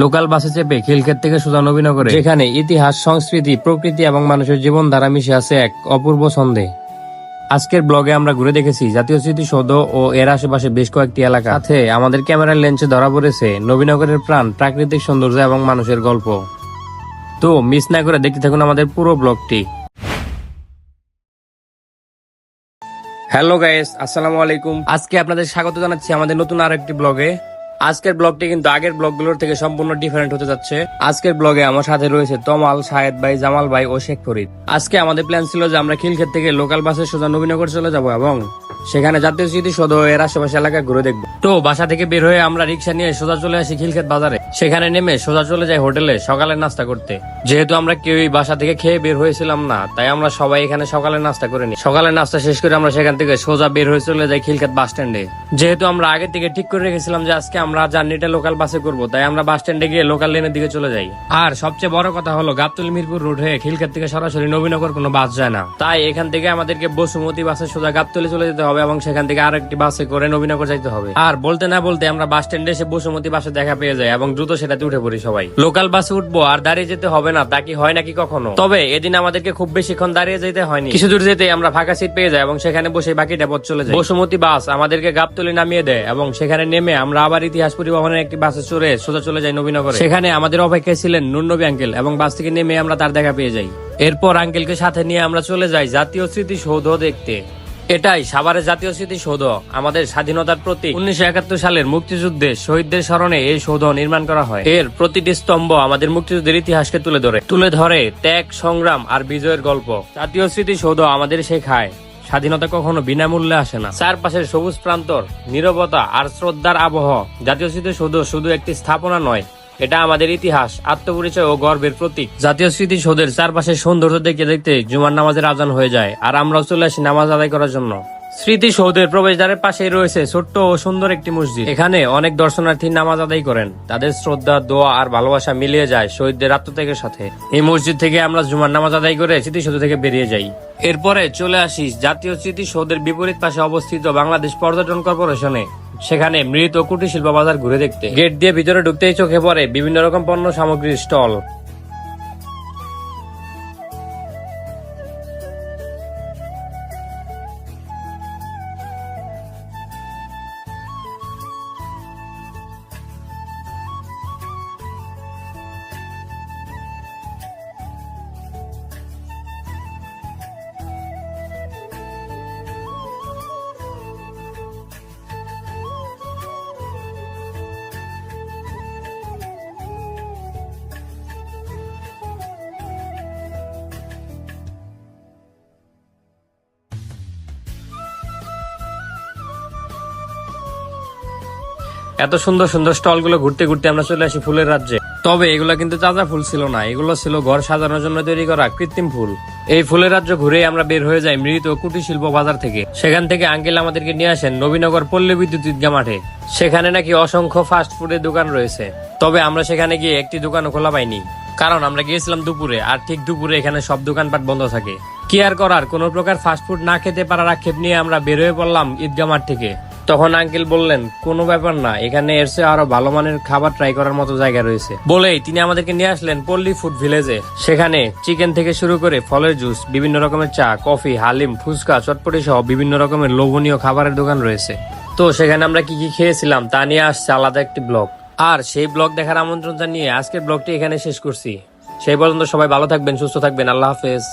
Local বাসে চেপে খিলক্ষেত থেকে সোজা নবীনগরে যেখানে ইতিহাস সংস্কৃতি প্রকৃতি এবং মানুষের জীবনধারা মিশে আছে এক অপূর্ব ছন্দে। আজকের ব্লগে আমরা ঘুরে দেখেছি জাতীয় স্মৃতিসৌধ ও এর আশেপাশে বেশ কয়েকটি এলাকা। সাথে আমাদের ক্যামেরার লেন্সে ধরা পড়েছে নবীনগরের প্রাণ প্রাকৃতিক সৌন্দর্য এবং মানুষের গল্প। তো মিস না করে দেখতে থাকুন আমাদের পুরো ব্লগটি। হ্যালো গাইস আসসালামু আলাইকুম। আজকে আপনাদের স্বাগত জানাচ্ছি আমাদের নতুন আরেকটি ব্লগে। আজকের ব্লগটি কিন্তু আগের ব্লগগুলোর থেকে সম্পূর্ণ ডিফারেন্ট হতে যাচ্ছে। আজকের ব্লগে আমার সাথে রয়েছে তমাল শাহেদ ভাই, জামাল ভাই ও শেখ ফরিদ। আজকে আমাদের প্ল্যান ছিল যে আমরা খিলক্ষেত থেকে লোকাল বাসে সোজা নবীনগর চলে যাব এবং সেখানে জাতীয় স্মৃতিসৌধ ও এর আশেপাশে এলাকায় ঘুরে দেখব। তো বাসা থেকে বের হয়ে আমরা রিক্সা নিয়ে সোজা চলে আসি খিলক্ষেত বাজারে। সেখানে নেমে সোজা চলে যাই হোটেলে সকালের নাস্তা করতে। যেহেতু আমরা কেউই বাসা থেকে খেয়ে বের হয়েছিলাম না, তাই আমরা সবাই এখানে সকালের নাস্তা করে নিই। সকালের নাস্তা শেষ করে আমরা সেখান থেকে সোজা বের হয়ে চলে যাই খিলক্ষেত বাস স্ট্যান্ডে। যেহেতু আমরা আগে থেকে ঠিক করে রেখেছিলাম যে আজকে আমরা জার্নিটা লোকাল বাসে করব, তাই আমরা বাস স্ট্যান্ডে গিয়ে লোকাল লেনের দিকে চলে যাই। আর সবচেয়ে বড় কথা হলো, গাবতলি মিরপুর রোড হয়ে খিলক্ষেত থেকে সরাসরি নবীনগর কোনো বাস যায় না। তাই এখান থেকে আমাদেরকে বসুমতি বাসে সোজা গাবতলি চলে যেতে হবে। এবং সেখান থেকে আরেকটি বাসে করে নবীনগর যাইতে হবে। আর বলতে না বলতে আমরা বাস স্ট্যান্ডে এসে বসুমতি বাসে দেখা পেয়ে যাই এবং দ্রুত সেটাতে উঠে পড়ি সবাই। লোকাল বাসে উঠবো আর দাঁড়িয়ে যেতে হবে না, তা কি হয় নাকি কখনো? তবে এদিন আমাদেরকে খুব বেশিক্ষণ দাঁড়িয়ে যেতে হয়নি। কিছু দূর যেতে আমরা ফাঁকা সিট পেয়ে যাই এবং সেখানে বসে বাকিটা পথ চলে যায় বসুমতি বাস আমাদেরকে গাবতলি নামিয়ে দেয় এবং সেখানে নেমে আমরা আবার ইতিহাস পরিবহনের একটি বাসে চড়ে সোজা চলে যাই নবীনগরে। সেখানে আমাদের অপেক্ষায় ছিলেন নুনবী আঙ্কেল এবং বাস থেকে নেমে আমরা তার দেখা পেয়ে যাই। এরপর আঙ্কেলকে সাথে নিয়ে আমরা চলে যাই জাতীয় স্মৃতিসৌধ দেখতে। এটাই সাভারের জাতীয় স্মৃতিসৌধ আমাদের স্বাধীনতার প্রতি উনিশশো একাত্তর সালের মুক্তিযুদ্ধে শহীদদের স্মরণে এই সৌধ নির্মাণ করা হয়। এর প্রতিটি স্তম্ভ আমাদের মুক্তিযুদ্ধের ইতিহাসকে তুলে ধরে। তুলে ধরে ত্যাগ, সংগ্রাম আর বিজয়ের গল্প। জাতীয় স্মৃতিসৌধ আমাদের শেখায়, স্বাধীনতা কখনো বিনামূল্যে আসে না। চারপাশের সবুজ প্রান্তর, নীরবতা আর শ্রদ্ধার আবহ। জাতীয় স্মৃতিসৌধ শুধু একটি স্থাপনা নয় এটা আমাদের ইতিহাস, আত্মপরিচয় ও গর্বের প্রতীক। জাতীয় স্মৃতিসৌধের চারপাশের সৌন্দর্য দেখতে দেখতে জুমার নামাজের আজান হয়ে যায়, আর আমরাও চলে আসি নামাজ আদায় করার জন্য। স্মৃতিসৌধের প্রবেশদ্বারের পাশেই রয়েছে ছোট্ট ও সুন্দর একটি মসজিদ। এখানে অনেক দর্শনার্থী নামাজ আদায় করেন। তাদের শ্রদ্ধা, দোয়া আর ভালোবাসা মিলিয়ে যায় শহীদদের আত্মত্যাগের সাথে। এই মসজিদ থেকে আমরা জুমার নামাজ আদায় করে স্মৃতিসৌধ থেকে বেরিয়ে যাই। এরপরে চলে আসি জাতীয় স্মৃতিসৌধের বিপরীত পাশে অবস্থিত বাংলাদেশ পর্যটন কর্পোরেশনে। সেখানে মৃত কুটির শিল্প বাজার ঘুরে দেখতে। গেট দিয়ে ভিতরে ঢুকতেই চোখে পড়ে বিভিন্ন রকম পণ্য সামগ্রীর স্টল। এত সুন্দর সুন্দর স্টলগুলো ঘুরতে ঘুরতে আমরা চলে আসি ফুলের রাজ্যে। তবে এগুলো কিন্তু তাজা ফুল ছিল না, এগুলো ছিল ঘর সাজানোর জন্য তৈরি করা কৃত্রিম ফুল। এই ফুলের রাজ্য ঘুরে আমরা বের হয়ে যাই মৃত কুটির শিল্প বাজার থেকে। সেখান থেকে আঙ্কেল আমাদেরকে নিয়ে আসেন নবীনগর পল্লী বিদ্যুৎ ঈদগা মাঠে। সেখানে নাকি অসংখ্য ফাস্ট ফুডের দোকান রয়েছে। তবে আমরা সেখানে গিয়ে একটি দোকানও খোলা পাইনি। কারণ আমরা গিয়েছিলাম দুপুরে, আর ঠিক দুপুরে এখানে সব দোকানপাট বন্ধ থাকে। কি আর করার, কোন প্রকার ফাস্টফুড না খেতে পারার আক্ষেপ নিয়ে আমরা বের হয়ে পড়লাম ঈদগা মাঠ থেকে। তখন আঙ্কেল বললেন, কোনো ব্যাপার না, এখানে চেয়ে আরও ভালো মানের খাবার ট্রাই করার মতো জায়গা রয়েছে। বলেই তিনি আমাদেরকে নিয়ে আসলেন পল্লী ফুড ভিলেজে। সেখানে চিকেন থেকে শুরু করে ফলের জুস, বিভিন্ন রকমের চা, কফি, হালিম, ফুচকা, চটপটি সহ বিভিন্ন রকমের লোভনীয় খাবারের দোকান রয়েছে। তো সেখানে আমরা কি কি খেয়েছিলাম তা নিয়ে আসছে আলাদা একটি ব্লগ। আর সেই ব্লগ দেখার আমন্ত্রণ জানিয়ে আজকের ব্লগটি এখানে শেষ করছি। সেই পর্যন্ত সবাই ভালো থাকবেন, সুস্থ থাকবেন। আল্লাহ হাফেজ।